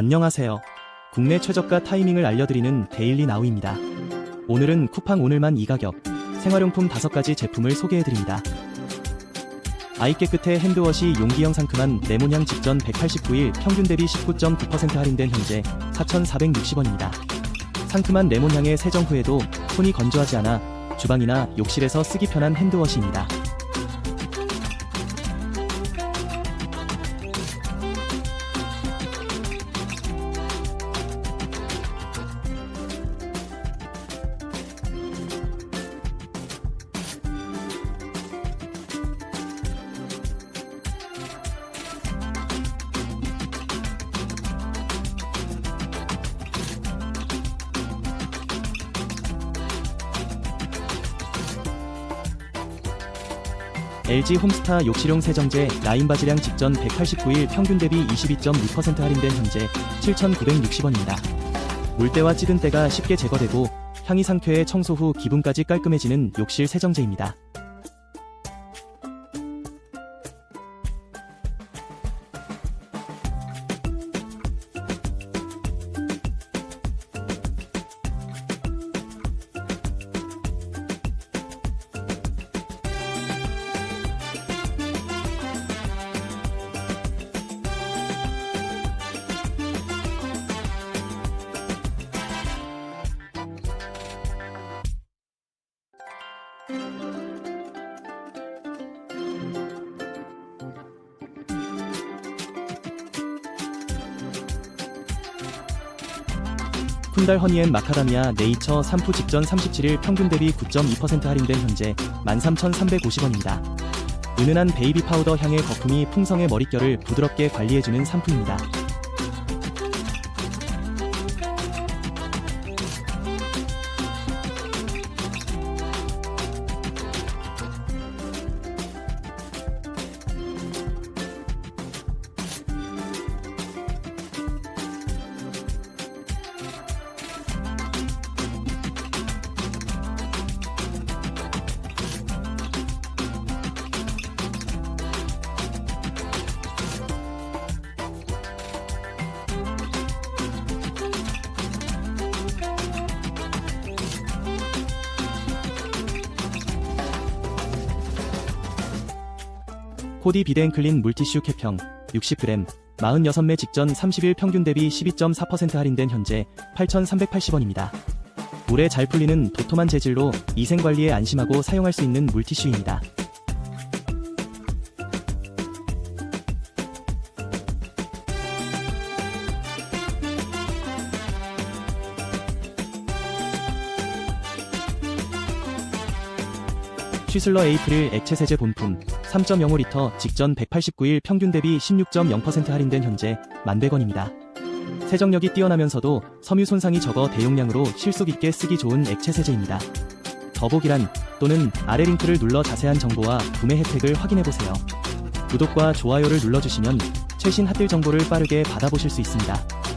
안녕하세요. 국내 최저가 타이밍을 알려드리는 데일리 나우입니다. 오늘은 쿠팡 오늘만 이 가격, 생활용품 5가지 제품을 소개해드립니다. 아이 깨끗해 핸드워시 용기형 상큼한 레몬향 직전 189일 평균 대비 19.9% 할인된 현재 4,460원입니다. 상큼한 레몬향의 세정 후에도 손이 건조하지 않아 주방이나 욕실에서 쓰기 편한 핸드워시입니다. LG 홈스타 욕실용 세정제 라인 바지량 직전 189일 평균 대비 22.6% 할인된 현재 7,960원입니다. 물때와 찌든 때가 쉽게 제거되고 향이 상쾌해 청소 후 기분까지 깔끔해지는 욕실 세정제입니다. 쿤달 허니앤 마카다미아 네이처 3프 직전 37일 평균 대비 9.2% 할인된 현재 13,350원입니다. 은은한 베이비 파우더 향의 거품이 풍성의 머릿결을 부드럽게 관리해주는 상품입니다. 코디 비덴클린 물티슈 캡형 60g 46매 직전 30일 평균 대비 12.4% 할인된 현재 8,380원입니다. 오래 잘 풀리는 도톰한 재질로 위생 관리에 안심하고 사용할 수 있는 물티슈입니다. 쉬슬러 에이프릴 액체 세제 본품 3.05리터 직전 189일 평균 대비 16.0% 할인된 현재 1,100원입니다. 세정력이 뛰어나면서도 섬유 손상이 적어 대용량으로 실속 있게 쓰기 좋은 액체 세제입니다. 더보기란 또는 아래 링크를 눌러 자세한 정보와 구매 혜택을 확인해보세요. 구독과 좋아요를 눌러주시면 최신 핫딜 정보를 빠르게 받아보실 수 있습니다.